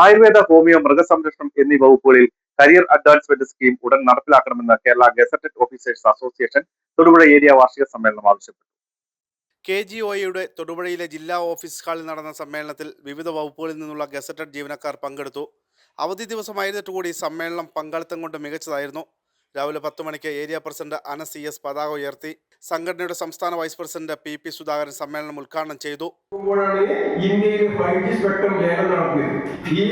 Ayurveda homeo മൃഗസംരക്ഷണം എന്നീ വകുപ്പുകളിൽ കരിയർ അഡ്വാൻസ്മെന്റ് സ്കീം ഉടൻ നടപ്പിലാക്കണമെന്ന് Kerala gazetted officers association Thodupuzha area വാർഷിക സമ്മേളനം ആവശ്യപ്പെട്ടു. കെ ജി ഒയുടെ തൊടുപുഴയിലെ ജില്ലാ ഓഫീസ് ഹാളിൽ നടന്ന സമ്മേളനത്തിൽ വിവിധ വകുപ്പുകളിൽ നിന്നുള്ള ഗസറ്റഡ് ജീവനക്കാർ പങ്കെടുത്തു. അവധി ദിവസമായിരുന്നിട്ട് കൂടി സമ്മേളനം പങ്കാളിത്തം കൊണ്ട് മികച്ചതായിരുന്നു. രാവിലെ പത്ത് മണിക്ക് area president Anas C S പതാക ഉയർത്തി. സംഘടനയുടെ സംസ്ഥാന vice president P P Sudhakaran സമ്മേളനം ഉദ്ഘാടനം ചെയ്തു. സ്പെക്ട്രം ലേലം ഈ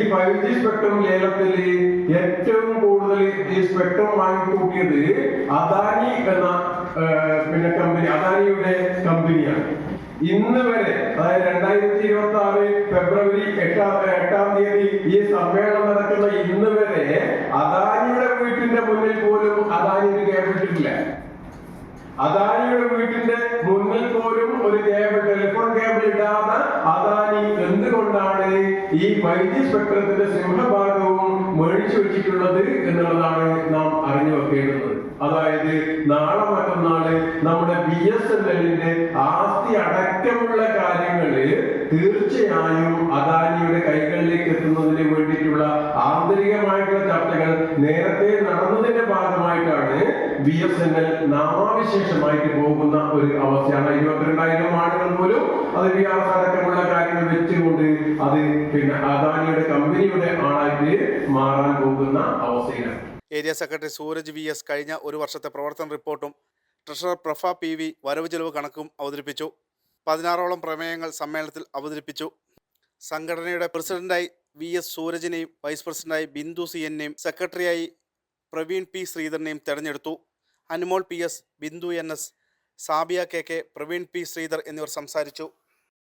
സ്പെക്ട്രം ലേലത്തിൽ ഏറ്റവും കൂടുതൽ സ്പെക്ട്രം എന്ന പിന്നെ കമ്പനി അദാനിയുടെ കമ്പനിയാണ് ഇന്ന് വരെ അതായത് രണ്ടായിരത്തി ഇരുപത്തി ആറ് ഫെബ്രുവരി എട്ടാം എട്ടാം തീയതി ഈ സമ്മേളനം നടക്കുന്ന ഇന്ന് വരെ അദാനിയുടെ വീട്ടിന്റെ മുന്നിൽ പോലും അദാനി ഒരു കേൾപ്പിട്ടിട്ടില്ല അദാനിയുടെ വീട്ടിന്റെ മുന്നിൽ പോലും ഒരു കേബിൾ ടെലിഫോൺ കേബിൾ ഇടാതെ അദാനി എന്തുകൊണ്ടാണ് ഈ വൈദ്യ സ്പെക്ട്രത്തിന്റെ സിംഹഭാഗവും മേടിച്ചു വെച്ചിട്ടുള്ളത് എന്നുള്ളതാണ് നാം അറിഞ്ഞു വെക്കേണ്ടത്. അതായത് നാളെ മറ്റന്നാൾ നമ്മുടെ ബി എസ് എൻ എല്ലിന്റെ ആസ്തി അടക്കമുള്ള കാര്യങ്ങൾ തീർച്ചയായും അദാനിയുടെ കൈകളിലേക്ക് എത്തുന്നതിന് വേണ്ടിയിട്ടുള്ള ആന്തരികമായിട്ടുള്ള ചർച്ചകൾ നേരത്തെ ബി എസ് എൻ എൽ നാമാവിശേഷമായിട്ട് പോകുന്ന ഒരു അവസ്ഥയാണ്. ഇരുപത്തിരണ്ടായിരം ആളുകൾ പോലും അത് വി ആർ അടക്കമുള്ള കാര്യങ്ങൾ വെച്ചുകൊണ്ട് അത് പിന്നെ അദാനിയുടെ കമ്പനിയുടെ ആളായിട്ട് മാറാൻ പോകുന്ന അവസ്ഥയിലാണ്. Area secretary Suraj V S കഴിഞ്ഞ ഒരു വർഷത്തെ പ്രവർത്തന റിപ്പോർട്ടും ട്രഷറർ പ്രഫ പി വി വരവ് ചെലവ് കണക്കും അവതരിപ്പിച്ചു. പതിനാറോളം പ്രമേയങ്ങൾ സമ്മേളനത്തിൽ അവതരിപ്പിച്ചു. സംഘടനയുടെ പ്രസിഡന്റായി വി എസ് സൂരജിനെയും വൈസ് പ്രസിഡന്റായി ബിന്ദു സി എന്നെയും സെക്രട്ടറിയായി പ്രവീൺ പി ശ്രീധരനെയും തെരഞ്ഞെടുത്തു. Anumol P S Bindu N S Sabiya K K Praveen P Sreedhar എന്നിവർ സംസാരിച്ചു.